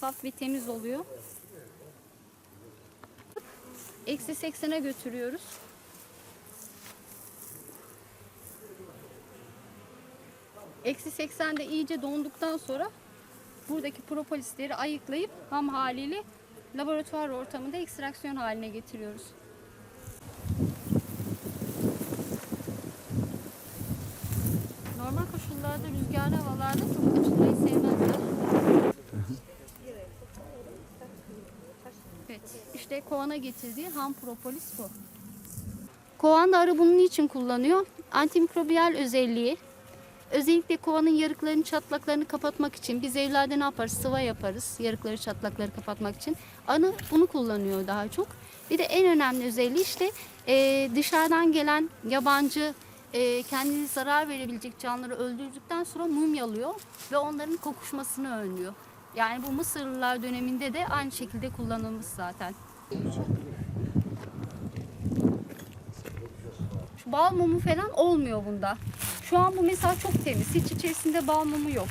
saf ve temiz oluyor. Eksi 80'e götürüyoruz. Eksi 80'de iyice donduktan sonra buradaki propolisleri ayıklayıp ham haliyle laboratuvar ortamında ekstraksiyon haline getiriyoruz. Normal koşullarda rüzgarlı havalarda çok açılmayı sevmezler. İşte kovana getirdiği ham propolis bu. Kovan da arı bunun için kullanıyor. Antimikrobiyal özelliği. Özellikle kovanın yarıklarını, çatlaklarını kapatmak için biz evlerde ne yaparız? Sıva yaparız yarıkları, çatlakları kapatmak için. Anı bunu kullanıyor daha çok. Bir de en önemli özelliği işte e, dışarıdan gelen yabancı e, kendine zarar verebilecek canlıları öldürdükten sonra mumyalıyor ve onların kokuşmasını önlüyor. Yani bu Mısırlılar döneminde de aynı şekilde kullanılmış zaten. Şu bal mumu falan olmuyor bunda. Şu an bu mesela çok temiz. Hiç içerisinde bal mumu yok.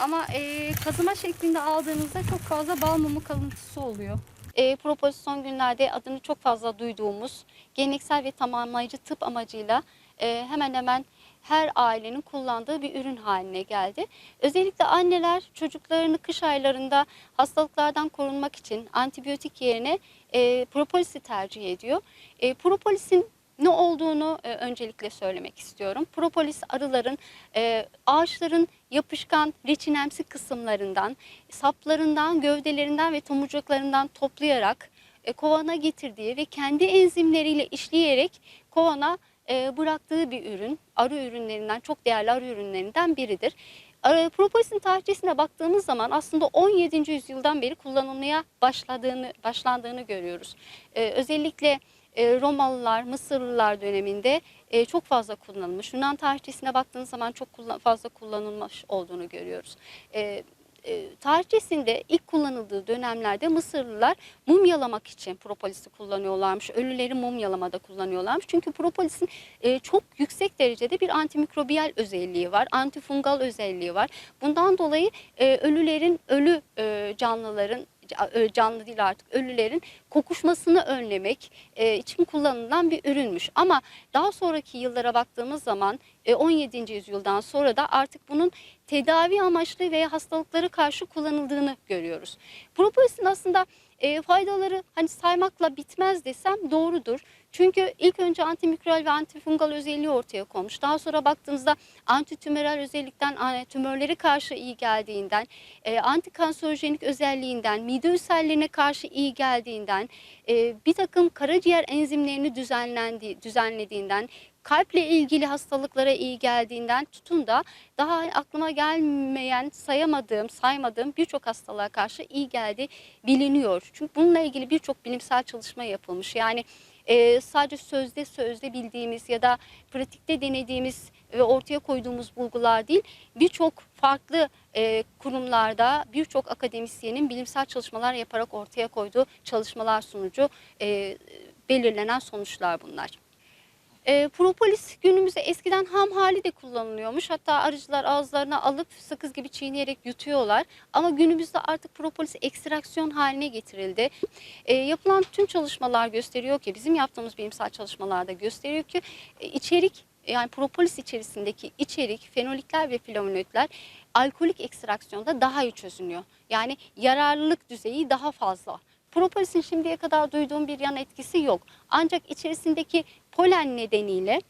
Ama e, kazıma şeklinde aldığınızda çok fazla bal mumu kalıntısı oluyor. E, propolis son günlerde adını çok fazla duyduğumuz geleneksel ve tamamlayıcı tıp amacıyla e, hemen hemen her ailenin kullandığı bir ürün haline geldi. Özellikle anneler çocuklarını kış aylarında hastalıklardan korunmak için antibiyotik yerine e, propolisi tercih ediyor. E, propolisin ne olduğunu e, öncelikle söylemek istiyorum. Propolis arıların e, ağaçların yapışkan reçinemsi kısımlarından, saplarından, gövdelerinden ve tomurcuklarından toplayarak e, kovana getirdiği ve kendi enzimleriyle işleyerek kovana e, bıraktığı bir ürün. Arı ürünlerinden, çok değerli arı ürünlerinden biridir. E, Propolisin tarihçesine baktığımız zaman aslında 17. yüzyıldan beri kullanılmaya başladığını başlandığını görüyoruz. E, özellikle e, Romalılar, Mısırlılar döneminde e, çok fazla kullanılmış. Yunan tarihçesine baktığınız zaman çok fazla kullanılmış olduğunu görüyoruz. E, tarihçesinde ilk kullanıldığı dönemlerde Mısırlılar mumyalamak için propolisi kullanıyorlarmış. Ölüleri mumyalamada kullanıyorlarmış. Çünkü propolisin e, çok yüksek derecede bir antimikrobiyal özelliği var. Antifungal özelliği var. Bundan dolayı e, ölülerin, ölü e, canlıların ca- canlı değil artık ölülerin kokuşmasını önlemek e, için kullanılan bir ürünmüş. Ama daha sonraki yıllara baktığımız zaman e, 17. yüzyıldan sonra da artık bunun tedavi amaçlı veya hastalıklara karşı kullanıldığını görüyoruz. Propolisin aslında e, faydaları hani saymakla bitmez desem doğrudur. Çünkü ilk önce antimikrobiyal ve antifungal özelliği ortaya konmuş. Daha sonra baktığımızda antitümöral özellikten e, tümörlere karşı iyi geldiğinden, e, antikanserojenik özelliğinden, mide ülserlerine karşı iyi geldiğinden, e, bir takım karaciğer enzimlerini düzenlendiği, düzenlediğinden, kalple ilgili hastalıklara iyi geldiğinden tutun da daha aklıma gelmeyen, sayamadığım, saymadığım birçok hastalığa karşı iyi geldiği biliniyor. Çünkü bununla ilgili birçok bilimsel çalışma yapılmış. Yani e, sadece sözde sözde bildiğimiz ya da pratikte denediğimiz ve ortaya koyduğumuz bulgular değil, birçok farklı e, kurumlarda birçok akademisyenin bilimsel çalışmalar yaparak ortaya koyduğu çalışmalar sonucu e, belirlenen sonuçlar bunlar. E, propolis günümüzde eskiden ham hali de kullanılıyormuş. Hatta arıcılar ağızlarına alıp sakız gibi çiğneyerek yutuyorlar. Ama günümüzde artık propolis ekstraksiyon haline getirildi. E, yapılan tüm çalışmalar gösteriyor ki, bizim yaptığımız bilimsel çalışmalarda gösteriyor ki e, içerik yani propolis içerisindeki içerik, fenolikler ve flavonoidler alkolik ekstraksiyonda daha iyi çözünüyor. Yani yararlılık düzeyi daha fazla. Propolisin şimdiye kadar duyduğum bir yan etkisi yok. Ancak içerisindeki polen nedeniyle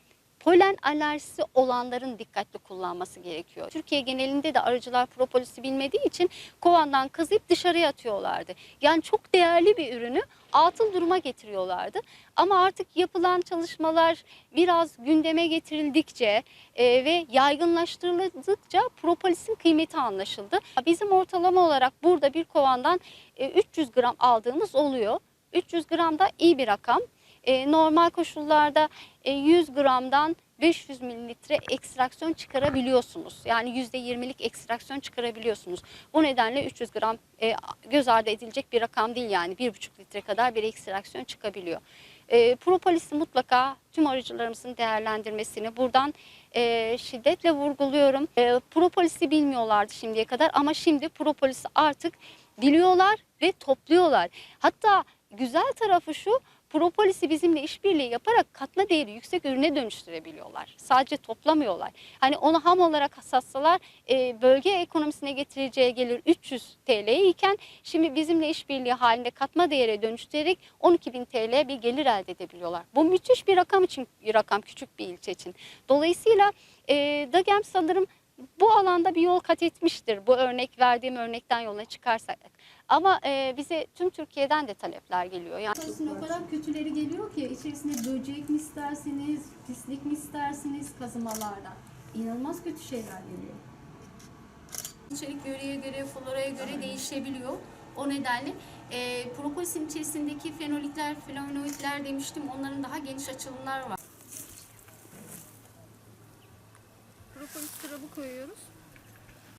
polen alerjisi olanların dikkatli kullanması gerekiyor. Türkiye genelinde de arıcılar propolisi bilmediği için kovandan kazıyıp dışarıya atıyorlardı. Yani çok değerli bir ürünü atıl duruma getiriyorlardı. Ama artık yapılan çalışmalar biraz gündeme getirildikçe e, ve yaygınlaştırıldıkça propolisin kıymeti anlaşıldı. Bizim ortalama olarak burada bir kovandan e, 300 gram aldığımız oluyor. 300 gram da iyi bir rakam. E, normal koşullarda e, 100 gramdan 500 mililitre ekstraksiyon çıkarabiliyorsunuz. Yani %20'lik ekstraksiyon çıkarabiliyorsunuz. Bu nedenle 300 gram e, göz ardı edilecek bir rakam değil yani 1,5 litre kadar bir ekstraksiyon çıkabiliyor. E, propolisi mutlaka tüm arıcılarımızın değerlendirmesini buradan e, şiddetle vurguluyorum. E, propolisi bilmiyorlardı şimdiye kadar ama şimdi propolisi artık biliyorlar ve topluyorlar. Hatta güzel tarafı şu Propolis'i bizimle işbirliği yaparak katma değeri yüksek ürüne dönüştürebiliyorlar. Sadece toplamıyorlar. Hani onu ham olarak satsalar e, bölge ekonomisine getireceği gelir 300 TL iken şimdi bizimle işbirliği halinde katma değere dönüştürerek 12.000 TL bir gelir elde edebiliyorlar. Bu müthiş bir rakam için bir rakam küçük bir ilçe için. Dolayısıyla e, Dagem sanırım bu alanda bir yol kat etmiştir. Bu örnek verdiğim örnekten yola çıkarsak. Ama e, bize tüm Türkiye'den de talepler geliyor. Yani Aslında o kadar kötüleri geliyor ki içerisinde böcek mi istersiniz, pislik mi istersiniz kazımalardan. İnanılmaz kötü şeyler geliyor. İçerik yöreye göre, floraya göre değişebiliyor. O nedenle e, propolisin içerisindeki fenolikler, flavonoidler demiştim. Onların daha geniş açılımlar var. propolis sırabı koyuyoruz.